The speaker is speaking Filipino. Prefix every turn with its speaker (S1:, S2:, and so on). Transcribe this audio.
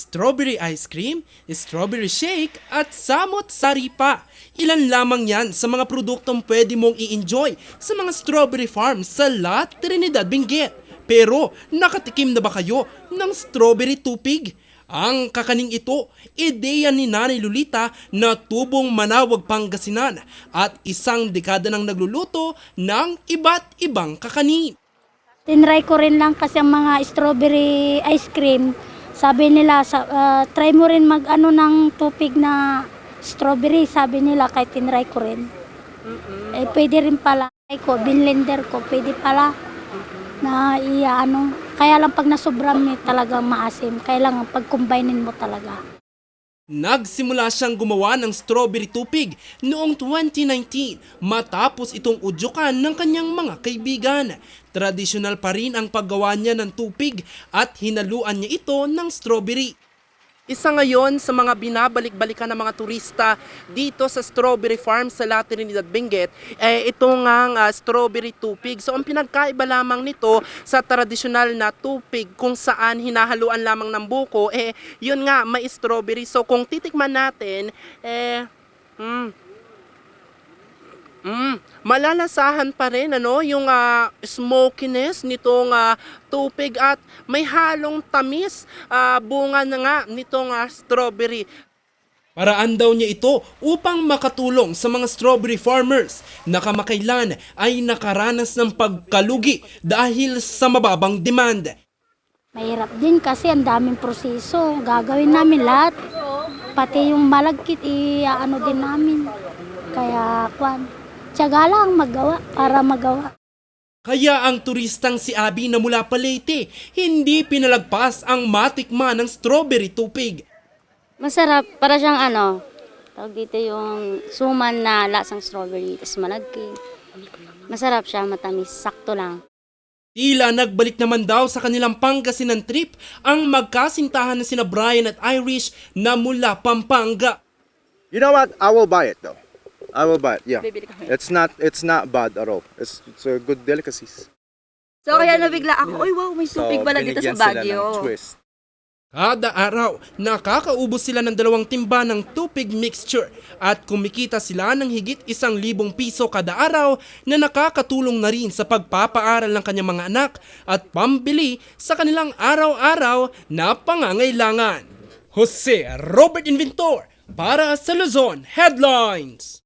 S1: strawberry ice cream, strawberry shake, at samot sari pa. Ilan lamang yan sa mga produktong pwede mong i-enjoy sa mga strawberry farm sa La Trinidad, Benguet. Pero nakatikim na ba kayo ng strawberry tupig? Ang kakaning ito, ideya ni Nanay Lolita na tubong Manawag Pangasinan at isang dekada nang nagluluto ng iba't ibang kakanin.
S2: Tinry ko rin lang kasi ang mga strawberry ice cream. Sabi nila, sa, ah, try mo rin mag ano ng tupig na strawberry. Sabi nila, kahit tinry ko rin. Eh, pwede rin pala. Ay ko, binlender ko, pwede pala na iya ano. Kaya lang pag nasobram eh, talagang maasim. Kailangan pag-combinein mo talaga.
S1: Nagsimula siyang gumawa ng strawberry tupig noong 2019 matapos itong udyukan ng kanyang mga kaibigan. Tradisyonal pa rin ang paggawa niya ng tupig at hinaluan niya ito ng strawberry. Isa ngayon sa mga binabalik-balikan ng mga turista dito sa Strawberry Farm sa La Trinidad, Benguet, eh, ito nga ah, strawberry tupig. So ang pinagkaiba lamang nito sa tradisyonal na tupig kung saan hinahaluan lamang ng buko, eh yun nga may strawberry. So kung titikman natin, eh mm, Mm, malalasahan pa rin ano yung ah, smokiness nitong ah, tupig at may halong tamis ah, bunga na nga nitong ah, strawberry. Paraan daw niya ito upang makatulong sa mga strawberry farmers na kamakailan ay nakaranas ng pagkalugi dahil sa mababang demand.
S2: Mahirap din kasi ang daming proseso. Gagawin namin lahat. Pati yung malagkit, i-ano din namin. Kaya, kwan, tiyaga lang magawa para magawa.
S1: Kaya ang turistang si Abby na mula Palayte, hindi pinalagpas ang matikman ng strawberry tupig.
S3: Masarap. Para siyang ano, tawag dito yung suman na lasang strawberry, tapos malagkit. Masarap siya, matamis, sakto lang.
S1: Tila nagbalik naman daw sa kanilang Pangasinan trip ang magkasintahan na sina Brian at Irish na mula Pampanga.
S4: You know what? I will buy it though. I will buy it. Yeah. It's not it's not bad at all. It's it's a good delicacies.
S5: So kaya nabigla ako, uy wow, may tubig pala dito sa
S4: binigyan sila ng
S5: Baguio.
S4: twist.
S1: Kada araw, nakakaubos sila ng dalawang timba ng tupig mixture at kumikita sila ng higit isang libong piso kada araw na nakakatulong na rin sa pagpapaaral ng kanyang mga anak at pambili sa kanilang araw-araw na pangangailangan. Jose Robert Inventor para sa Luzon Headlines.